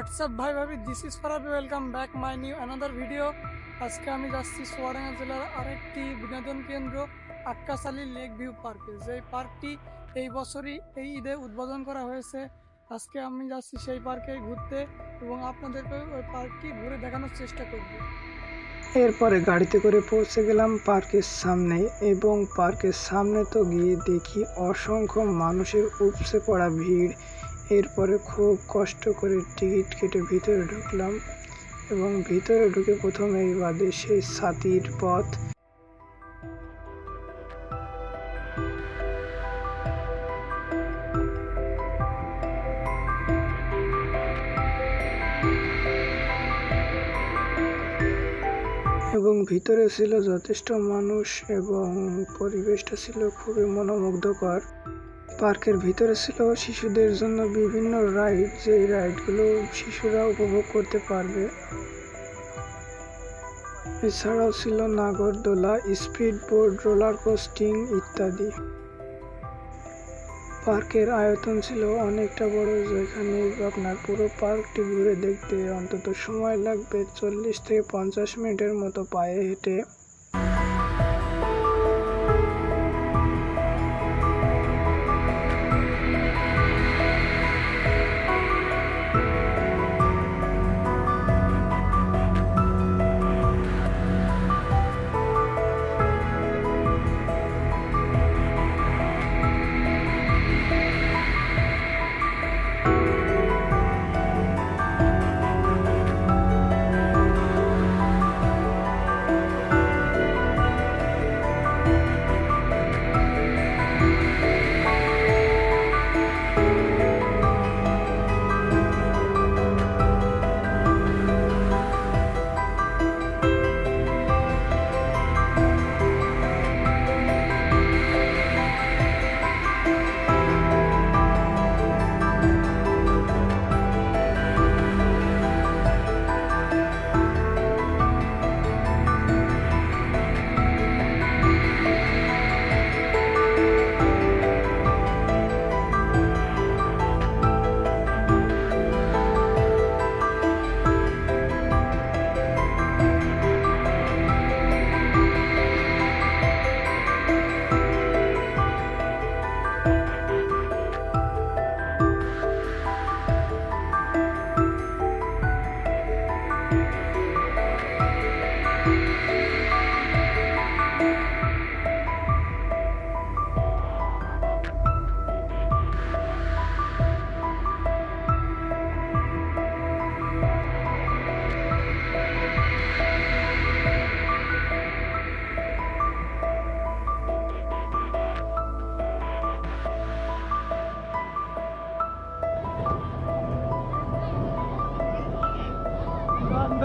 WhatsApp ভাই ভাবি this is Farabi welcome back my new another video আজকে আমি যাচ্ছি সোয়াডাঙ্গা জেলার আরেকটি বিনোদন কেন্দ্র আক্কাস আলী লেক ভিউ পার্কে যেই পার্কটি এই বছরই এই ঈদে উদ্বোধন করা হয়েছে। আজকে আমি যাচ্ছি সেই পার্কে ঘুরতে এবং আপনাদেরকে ওই পার্কটি ঘুরে দেখানোর চেষ্টা করব। এরপরে গাড়িতে করে পৌঁছে গেলাম পার্কের সামনে এবং পার্কের সামনে তো গিয়ে দেখি অসংখ্য মানুষের উপসে পড়া ভিড়। এরপরে খুব কষ্ট করে টিকিট কেটে ভিতরে ঢুকলাম এবং ভিতরে ঢুকে প্রথমেই বাদে সেই সাতির পথ। এবং ভিতরে ছিল যথেষ্ট মানুষ এবং পরিবেশটা ছিল খুবই মনোমুগ্ধকর। পার্কের ভিতরে ছিল শিশুদের জন্য বিভিন্ন রাইড, যেই রাইডগুলো শিশুরা উপভোগ করতে পারবে। এছাড়াও ছিল নাগরদোলা স্পিড বোর্ড রোলার কোস্টিং ইত্যাদি। পার্কের আয়তন ছিল অনেকটা বড়, যেখানে আপনার পুরো পার্কটি ঘুরে দেখতে অন্তত সময় লাগবে চল্লিশ থেকে পঞ্চাশ মিনিটের মতো পায়ে হেঁটে।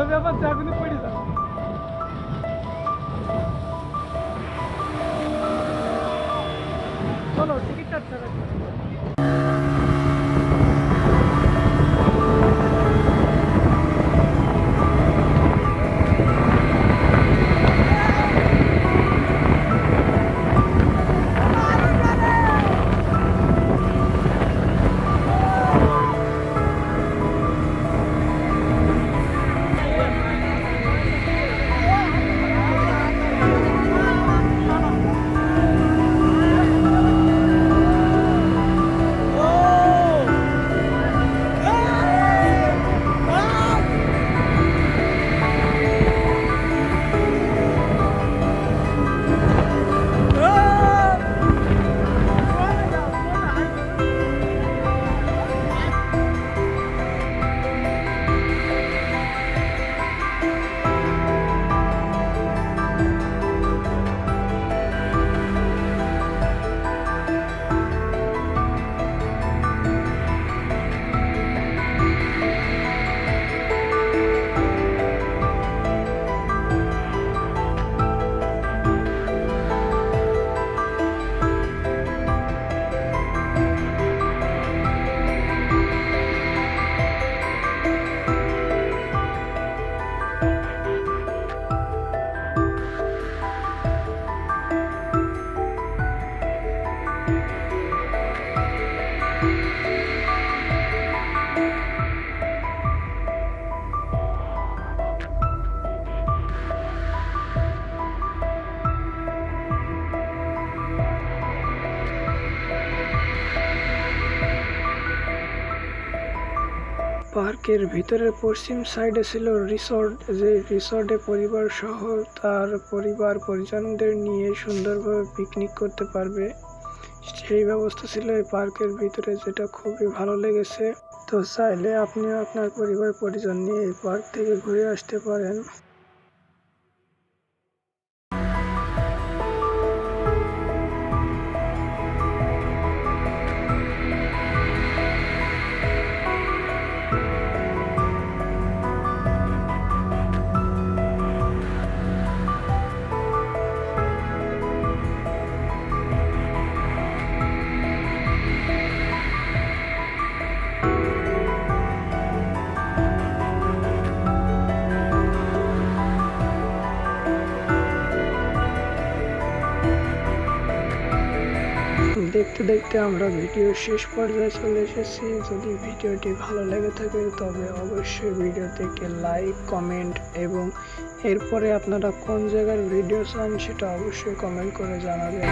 বান্ধবী আবার যাবিনি পড়ে যাবে চলো টিকিট কাটতে পার্কের ভিতরে পশ্চিম সাইডে ছিল রিসর্ট, যে রিসর্টে পরিবার সহ তার পরিবার পরিজনদের নিয়ে সুন্দরভাবে পিকনিক করতে পারবে। সেই ব্যবস্থা ছিল এই পার্কের ভিতরে, যেটা খুবই ভালো লেগেছে। তো চাইলে আপনিও আপনার পরিবার পরিজন নিয়ে এই পার্ক থেকে ঘুরে আসতে পারেন। দেখতে দেখতে আমরা ভিডিও শেষ পর্যায়ে চলে এসেছি। যদি ভিডিওটি ভালো লেগে থাকে, তবে অবশ্যই ভিডিও থেকে লাইক, কমেন্ট এবং এরপরে আপনারা কোন জায়গার ভিডিও চান, সেটা অবশ্যই কমেন্ট করে জানাবেন।